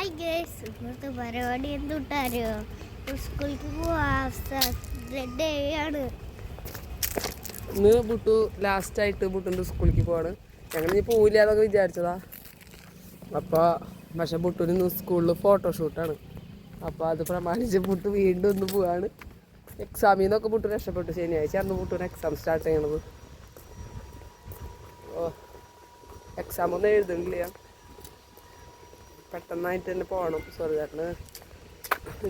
Hi guys ഇന്നത്തെ പരിപാടി എന്തുട്ടാരോ? സ്കൂളിലേക്ക് പോവാണ് ബുട്ടു ലാസ്റ്റ് ആയിട്ട് ബുട്ടുന്റെ സ്കൂളിലേക്ക് പോവാണ്. ഞങ്ങൾ ഇനി പോവില്ല എന്നൊക്കെ വിചാരിച്ചതാ. അപ്പോൾ പക്ഷെ ബുട്ടുവിന് ഇന്ന് സ്കൂളിൽ ഫോട്ടോഷൂട്ടാണ് അപ്പോൾ അത് പ്രമാണിച്ച് ബുട്ട് വീണ്ടും ഒന്ന് പോവാണ്. എക്സാമിൽ നിന്നൊക്കെ ബുട്ടു രക്ഷപ്പെട്ടു. ശനിയാഴ്ച അന്ന് ബുട്ടുവിന് എക്സാം സ്റ്റാർട്ട് ചെയ്യണത്. ഓ എക്സാം ഒന്നും എഴുതണില്ല പെട്ടെന്നായിട്ട് തന്നെ പോകണം സോറി ചേട്ടന്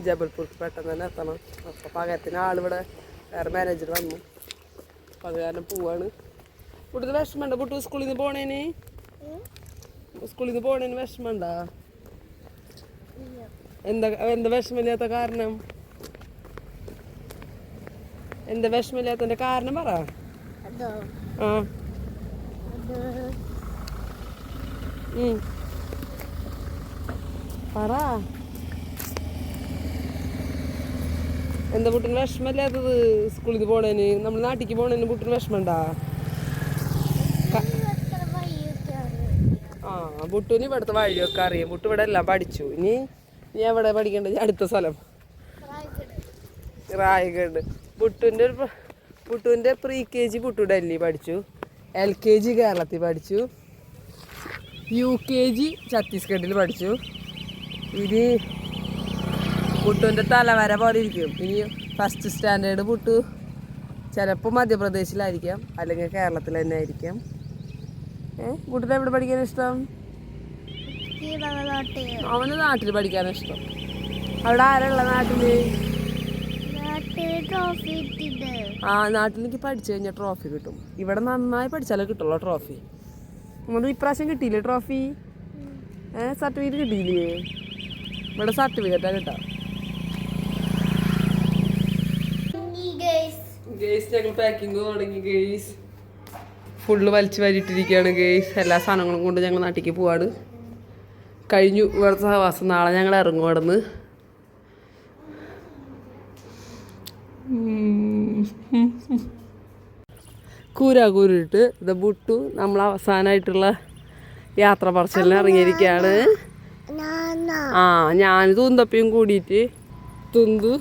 ജബൽപൂർക്ക് പെട്ടെന്ന് തന്നെ എത്തണം. അപ്പോൾ പകരത്തിന് ആളിവിടെ വേറെ മാനേജർ വന്നു. അപ്പം അത് കാരണം പോവാണ്. ഇവിടുത്തെ വിഷമമുണ്ടോ? പുട്ടു സ്കൂളിൽ നിന്ന് പോണേന്? സ്കൂളിൽ നിന്ന് പോണേന് വിഷമമുണ്ടോ? എന്താ എന്താ വിഷമില്ലാത്ത കാരണം? എന്താ വിഷമില്ലാത്തതിന്റെ കാരണം പറ. ആ. പറ. എന്താ കുട്ടിന് വിഷമല്ലാത്തത് സ്കൂളിൽ പോണേന്? നമ്മൾ നാട്ടിക്ക് പോണേന് കുട്ടിന് വിഷമണ്ടാ ആ ബുട്ടുവിന് ഇവിടുത്തെ വഴിയൊക്കെ അറിയാം. ബുട്ടു ഇവിടെ എല്ലാം പഠിച്ചു. ഇനി ഇനി എവിടെ പഠിക്കേണ്ടത്? അടുത്ത സ്ഥലം. റായഗഡ്. ബുട്ടുവിന്റെ ഒരു ബുട്ടുവിന്റെ pre K G Buttu Delhi പഠിച്ചു. എൽ കെ ജി കേരളത്തിൽ പഠിച്ചു. യു കെ ജി ഛത്തീസ്ഗഡിൽ പഠിച്ചു. ഇനി പുട്ടുവിന്റെ തലവര പോലെ ഇരിക്കും. ഇനി ഫസ്റ്റ് സ്റ്റാൻഡേർഡ് പുട്ടു. ചിലപ്പോൾ മധ്യപ്രദേശിലായിരിക്കാം. അല്ലെങ്കിൽ കേരളത്തിൽ തന്നെ ആയിരിക്കാം. ഏ കുട്ടിനെ എവിടെ പഠിക്കാൻ ഇഷ്ടം? അവന് നാട്ടിൽ പഠിക്കാൻ ഇഷ്ടം. അവിടെ ആരുള്ള നാട്ടിൽ? ആ നാട്ടിൽ എനിക്ക് പഠിച്ചു കഴിഞ്ഞാൽ ട്രോഫി കിട്ടും. ഇവിടെ നന്നായി പഠിച്ചാലേ കിട്ടുള്ളൂ ട്രോഫി നമ്മൾ ഇപ്രാവശ്യം കിട്ടിയില്ലേ ട്രോഫി ഏ സർട്ടിഫിക്കറ്റ് കിട്ടിയില്ലേ? ഇവിടെ സർട്ടിഫിക്കറ്റ് കിട്ടാം ഞങ്ങൾ പാക്കിംഗ് തുടങ്ങി ഗെയ്സ് ഫുള്ള് വലിച്ചു വരിട്ടിരിക്കുകയാണ് ഗെയ്സ് എല്ലാ സാധനങ്ങളും കൊണ്ട് ഞങ്ങൾ നാട്ടിലേക്ക് പോവാണ്. കഴിഞ്ഞു ഇവിടുത്തെ സഹവാസം. നാളെ ഞങ്ങൾ ഇറങ്ങും അവിടെ നിന്ന് കൂരാ കൂരിട്ട് ഇത് ബുട്ടു നമ്മൾ അവസാനമായിട്ടുള്ള യാത്ര പറച്ചിലിന് ഇറങ്ങിയിരിക്കുകയാണ്. ആ ഞാൻ തുന്തപ്പയും കൂടിയിട്ട് തുന്തു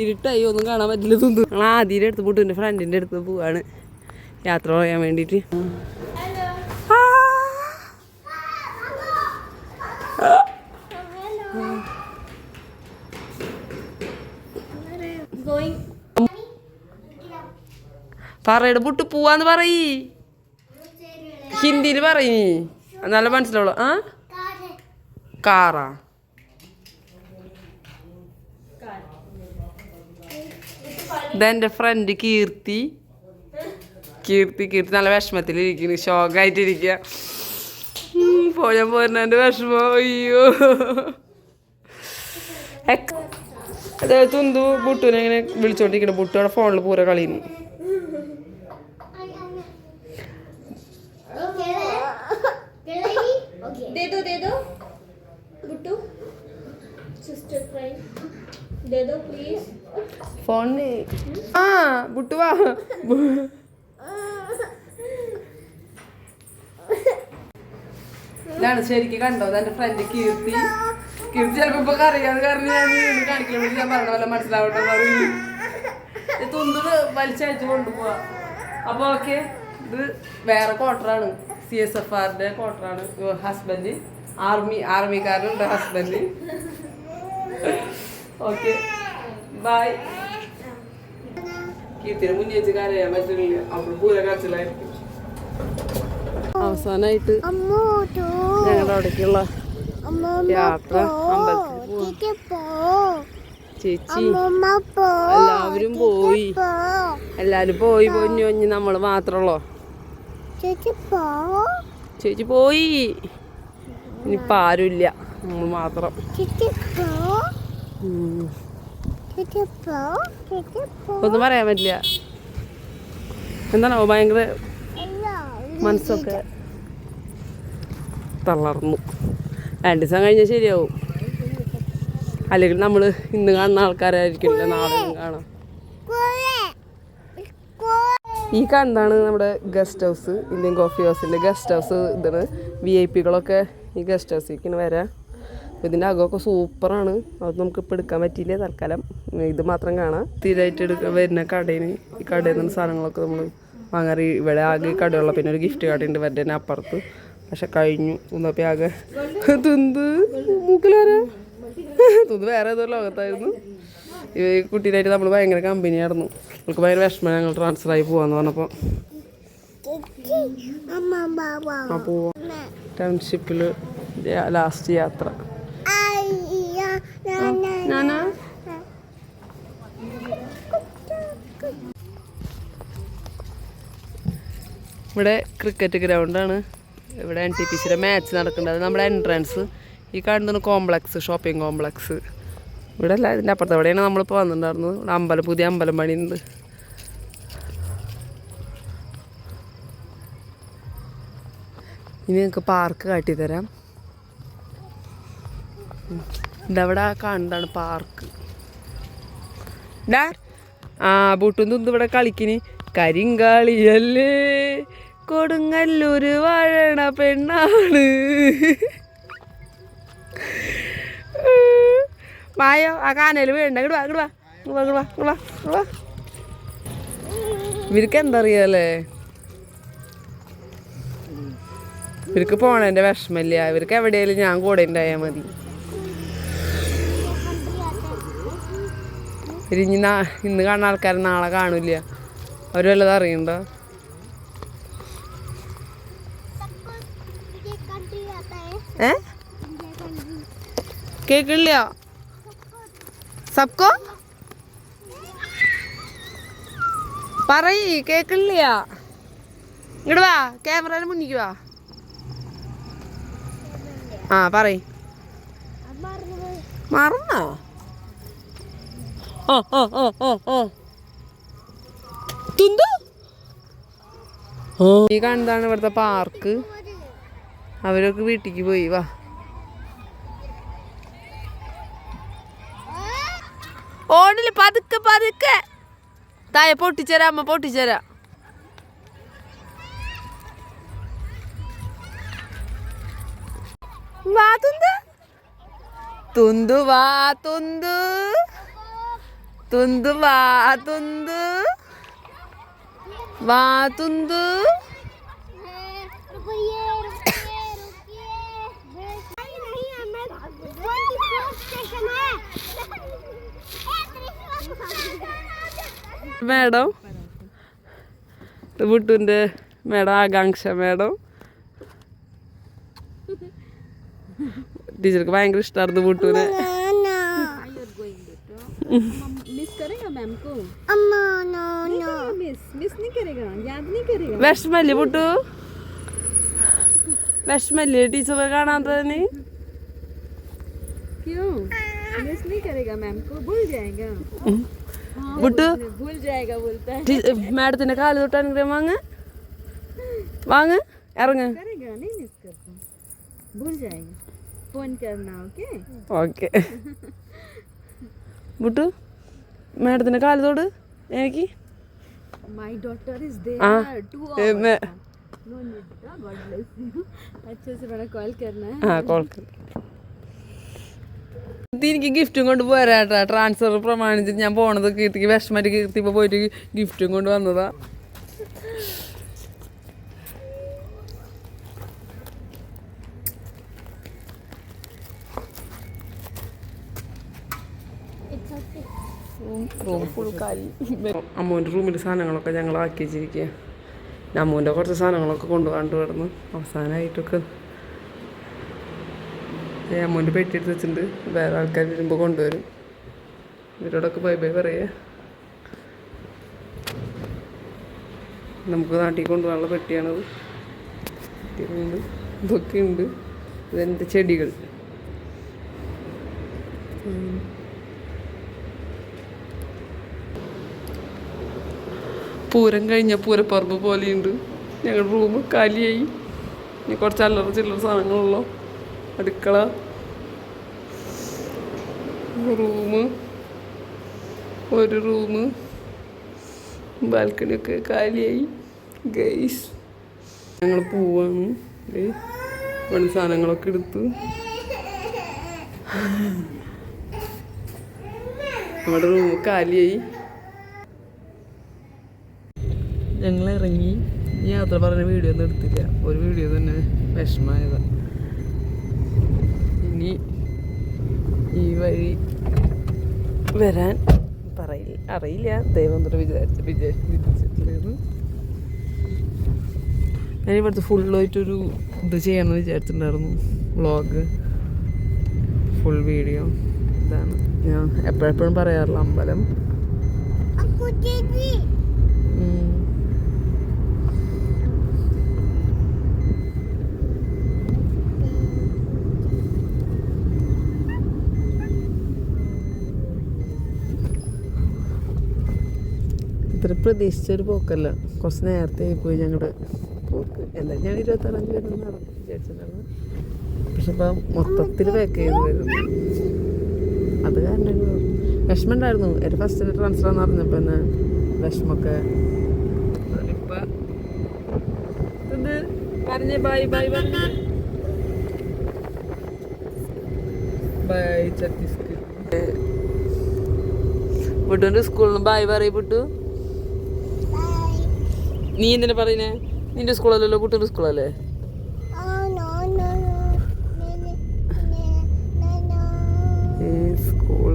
ഇരുട്ടായി ഒന്നും കാണാൻ പറ്റില്ല തുന്തു. ഞങ്ങൾ ആദ്യം അടുത്ത് പോയിട്ട് എന്റെ ഫ്രണ്ടിന്റെ അടുത്ത് പോവാണ്. യാത്ര പറയാൻ വേണ്ടിയിട്ട്. പറയുടെ പുട്ട് പോവാന്ന് പറയ്. ഹിന്ദിയിൽ പറയ്. എന്നാലും മനസ്സിലാവുള്ളൂ. ആ? കാറാ? ഇതെന്റെ ഫ്രണ്ട് കീർത്തി. കീർത്തി കീർത്തി നല്ല വിഷമത്തിലിരിക്കുന്നു. ഷോക്കായിട്ടിരിക്കുക പോയാൽ പോരുന്ന പോരുന്നതിന്റെ വിഷമം. അയ്യോ. അതായത് തുന്തു ബുട്ടുവിനെ ഇങ്ങനെ വിളിച്ചോണ്ടിരിക്കണം ബുട്ടു ഫോണിൽ പൂര കളിയുന്നു. ദേ ദോ പ്ലീസ് ഫോൺ. ആ ബുട്ടുവാ ഇതാണ് ശരിക്ക് കണ്ടോ എന്റെ ഫ്രണ്ട് കീർത്തി. കീർത്തി ചിലപ്പോ ഇപ്പൊ അറിയാതെ കാരണം ഞാൻ കാണിക്കുമ്പോൾ ഞാൻ പറഞ്ഞ പോലെ മനസ്സിലാവട്ടെ തുണ്ട് വലിച്ചയച്ചു കൊണ്ടുപോവാ. അപ്പൊ ഓക്കെ ഇത് വേറെ ക്വാർട്ടറാണ് സി എസ് എഫ് ആറിന്റെ ക്വാർട്ടറാണ് ഹസ്ബൻഡ് ആർമി ആർമിക്കാരനുണ്ട് ഹസ്ബൻഡ് ഓക്കെ ബൈ കരച്ചിലായിരിക്കും അവസാനമായിട്ട് ഞങ്ങളുടെ അവിടേക്കുള്ള അമ്മ യാത്ര അമ്പലത്തിൽ ചേച്ചി എല്ലാവരും പോയി. എല്ലാരും പോയി പൊഞ്ഞു പൊഞ്ഞ് നമ്മൾ മാത്രമല്ലോ. ചേച്ചി പോ. ചേച്ചി പോയി. ഇനിയിപ്പോ ആരുമില്ല. നമ്മൾ മാത്രം. ഒന്നും പറയാൻ പറ്റില്ല. എന്താണോ ഭയങ്കര മനസ്സൊക്കെ തളർന്നു. രണ്ട് ദിവസം കഴിഞ്ഞാൽ ശരിയാവും. അല്ലെങ്കിൽ നമ്മൾ ഇന്ന് കാണുന്ന ആൾക്കാരായിരിക്കില്ല നാളെ കാണാം. ഈ കണ്ടാണ് നമ്മുടെ ഗസ്റ്റ് ഹൗസ് ഇന്ത്യൻ കോഫി ഹൗസിന്റെ ഗസ്റ്റ് ഹൗസ് ഇതാണ്. വി ഐ പികളൊക്കെ ഈ ഗസ്റ്റ് ഹൗസിലേക്ക് വരാം. അപ്പോൾ ഇതിന്റെ അകമൊക്കെ സൂപ്പറാണ്. അത് നമുക്ക് ഇപ്പോൾ എടുക്കാൻ പറ്റിയില്ല തൽക്കാലം. ഇത് മാത്രം കാണാം. സ്ഥിരമായിട്ട് എടുക്കാൻ വരുന്ന കടയിൽ ഈ കടയിൽ നിന്ന് സാധനങ്ങളൊക്കെ നമ്മൾ വാങ്ങാറ്. ഇവിടെ ആകെ കടയുള്ള പിന്നെ ഒരു ഗിഫ്റ്റ് കടയുണ്ട് വരുടെ തന്നെ അപ്പുറത്ത്. പക്ഷെ കഴിഞ്ഞു. തിന്നപ്പോൾ ആകെ തുന്ത്. മൂക്കിലാരാ തുന്ത്. വേറെ ഏതോ ലോകത്തായിരുന്നു. ഈ കുട്ടീനായിട്ട് നമ്മൾ ഭയങ്കര കമ്പനിയായിരുന്നു നമുക്ക് ഭയങ്കര വിഷമം. ഞങ്ങൾ ട്രാൻസ്ഫർ ആയി പോവാന്ന് പറഞ്ഞപ്പോൾ ആ പോവാ. ടൗൺഷിപ്പിൽ ലാസ്റ്റ് യാത്ര. ഇവിടെ ക്രിക്കറ്റ് ഗ്രൗണ്ടാണ് ഇവിടെ എൻ ടി പി സിയുടെ മാച്ച് നടക്കേണ്ടത് നമ്മുടെ എൻട്രൻസ് ഈ കാണുന്ന കോംപ്ലക്സ് ഷോപ്പിംഗ് കോംപ്ലക്സ് ഇവിടെ അല്ല ഇതിന്റെ അപ്പുറത്ത് എവിടെയാണ് നമ്മളിപ്പോൾ വന്നിട്ടുണ്ടായിരുന്നത്? ഇവിടെ അമ്പലം പുതിയ അമ്പലം പണിയുണ്ട് ഇനി നിങ്ങൾക്ക് പാർക്ക് കാട്ടിത്തരാം. ഇതവിടെ കാണുന്നതാണ് പാർക്ക് ഡാ ആ ബൂട്ടും തുന്ത് ഇവിടെ കളിക്കിന്. കരിങ്കാളിയല്ലേ? കൊടുങ്ങല്ലൂര് വാഴണ പെണ്ണാണ്. മായോ ആ കാനൽ വേണ്ട ഇങ്ങോട്ട് വാ വാ. ഇവർക്ക് എന്താ അറിയാലേ ഇവർക്ക് പോണേന്റെ വിഷമമില്ല. ഇവർക്ക് എവിടെയായാലും ഞാൻ കൂടെ ഉണ്ടായാൽ മതി. ഇനി നാ ഇന്ന് കാണുന്ന ആൾക്കാർ നാളെ കാണില്ല. അവർ വല്ലതും അറിയണ്ടോ? ഏ? കേക്കില്ല സബ്കോ? പറയ് കേക്കില്ല ഇങ്ങോട്ട് വാ ക്യാമറയുടെ മുന്നിക്ക് വാ. ആ പറയ്. മറന്നോ? തുന്തു ഈ കണ്ടാണ് ഇവിടുത്തെ പാർക്ക്. അവരൊക്കെ വീട്ടിക്ക് പോയി വാ. ഓണിൽ പതുക്കെ പതുക്കെ. തായ പൊട്ടിച്ചരാ അമ്മ പൊട്ടിച്ചരാ. വാ തുന്ത് തുന്തു വാ തുന്തു തുന്തു വാ തുന്തു. വാ തുന്തു. മേഡം വിട്ടുന്റെ മേഡം ആകാംക്ഷ മേഡം. ടീച്ചർക്ക് ഭയങ്കര ഇഷ്ടമായിരുന്നു വിട്ടുവിനെ मिस करेगा मैम को मिस मिस नहीं करेगा याद नहीं करेगा വിഷമല്ലേ പുട്ടു വിഷമല്ലേ ടീച്ചറെ കാണാത്തതിന് क्यों मिस नहीं करेगा मैम को भूल जाएगा പുട്ടു भूल जाएगा बोलता है മാഡത്തിന്റെ കാല് തൊട്ട് അനുഗ്രഹം വാങ്ങ് വാങ്ങ് ഇറങ്ങ് करेगा नहीं मिस करता भूल जाएगा फोन करना ओके ഓക്കെ പുട്ടു മാഡത്തിന്റെ കാലത്തോട്? എനിക്ക്? എനിക്ക് ഗിഫ്റ്റും കൊണ്ട് പോരാട്ടാ ട്രാൻസ്ഫർ പ്രമാണിച്ചിട്ട് ഞാൻ പോണത് കീർത്തിക്ക് വിഷമറ്റ് കീർത്തി പോയിട്ട് ഗിഫ്റ്റും കൊണ്ട് വന്നതാ. റൂം കാലി അമ്മൂന്റെ റൂമിൽ സാധനങ്ങളൊക്കെ ഞങ്ങൾ ആക്കി വെച്ചിരിക്കുക അമ്മൂന്റെ കുറച്ച് സാധനങ്ങളൊക്കെ കൊണ്ടുപോകാണ്ട് കിടന്നു അവസാനമായിട്ടൊക്കെ അമ്മൂന്റെ പെട്ടി എടുത്ത് വെച്ചിട്ടുണ്ട്. വേറെ ആൾക്കാർ വരുമ്പോൾ കൊണ്ടുവരും. ഇവരോടൊക്കെ ബൈ ബൈ പറയേ. നമുക്ക് നാട്ടിൽ കൊണ്ടുപോകാനുള്ള പെട്ടിയാണത്. പെട്ടികളുണ്ട് ഇതൊക്കെ ഉണ്ട്. ഇതെന്റെ ചെടികൾ. പൂരം കഴിഞ്ഞ പൂരപ്പറമ്പ് പോലെയുണ്ട്. ഞങ്ങളുടെ റൂം കാലിയായി. ഇനി കുറച്ച് അല്ലറ ചില്ലറ സാധനങ്ങളുള്ളൂ? അടുക്കള. റൂം ഒരു റൂം ബാൽക്കണിയൊക്കെ കാലിയായി. ഗൈസ് ഞങ്ങൾ പോവാണ്. ഇവിടെ സാധനങ്ങളൊക്കെ എടുത്തു. നമ്മുടെ റൂം കാലിയായി. ഞങ്ങൾ ഇറങ്ങി യാത്ര പറഞ്ഞ വീഡിയോ ഒന്നും എടുത്തില്ല. ഒരു വീഡിയോ തന്നെ വിഷമമായത്. ഇനി ഈ വഴി വരാൻ പറയില്ല. അറിയില്ല. ദൈവം തൊട്ട് വിചാരിച്ച വിചാ- വിധിച്ചിട്ടില്ലായിരുന്നു ഞാൻ ഇവിടുത്തെ ഫുള്ളായിട്ടൊരു ഇത് ചെയ്യാമെന്ന് വിചാരിച്ചിട്ടുണ്ടായിരുന്നു. വ്ളോഗ് ഫുൾ വീഡിയോ ഇതാണ്. ഞാൻ എപ്പോഴെപ്പോഴും പറയാറുള്ള അമ്പലം. ഇത്ര പ്രതീക്ഷിച്ചൊരു പോക്കല്ല. കുറച്ച് നേരത്തെ പോയി ഞങ്ങളുടെ പോക്ക്. എന്താ ഞാൻ ഇരുപത്താറാം തീയതി വരുന്ന വിചാരിച്ചിട്ടുണ്ടായിരുന്നു പക്ഷെ ഇപ്പം മൊത്തത്തിൽ പാക്ക് ചെയ്ത് വരുന്നു അത് കാരണം വിഷമം ഉണ്ടായിരുന്നു എന്റെ ഫസ്റ്റ് ട്രാൻസ്ഫർ എന്ന് പറഞ്ഞപ്പോൾ തന്നെ വിഷമൊക്കെ. ഇപ്പം ഇത് പറഞ്ഞേ ബൈ ബൈ പറഞ്ഞേ ബൈ ഛത്തീസ്ഗഡ് പുട്ടുവിന്റെ സ്കൂളിൽ നിന്ന് ബായ് പറയും പുട്ടു. നീ എന്തിനാ പറയുന്നേ? നിന്റെ സ്കൂളല്ലല്ലോ കുട്ടികളുടെ സ്കൂളല്ലേ? സ്കൂൾ?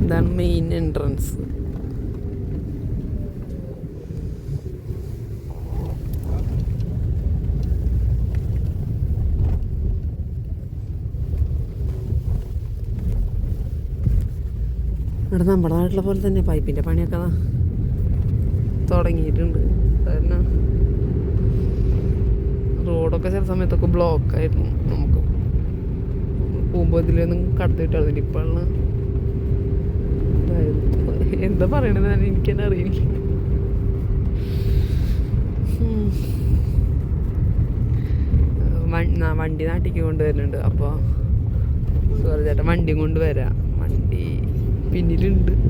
ഇതാണ് മെയിൻ എൻട്രൻസ് ഇവിടെ നമ്മുടെ നാട്ടിലെ പോലെ തന്നെ പൈപ്പിന്റെ പണിയൊക്കെ തുടങ്ങിയിട്ടുണ്ട്. കാരണം റോഡൊക്കെ ചില സമയത്തൊക്കെ ബ്ലോക്ക് ആയിരുന്നു. നമുക്ക് പോകുമ്പോൾ ഇതിലൊന്നും കടത്തി വിട്ടായിരുന്നു. ഇപ്പോഴാണ് എന്താ പറയണത് എനിക്ക് തന്നെ അറിയില്ല. വണ്ടി നാട്ടിക്ക് കൊണ്ടുവരുന്നുണ്ട്. അപ്പോൾ സോറി ചേട്ടാ വണ്ടിയും കൊണ്ട് വരാം വണ്ടി പിന്നിലുണ്ട്.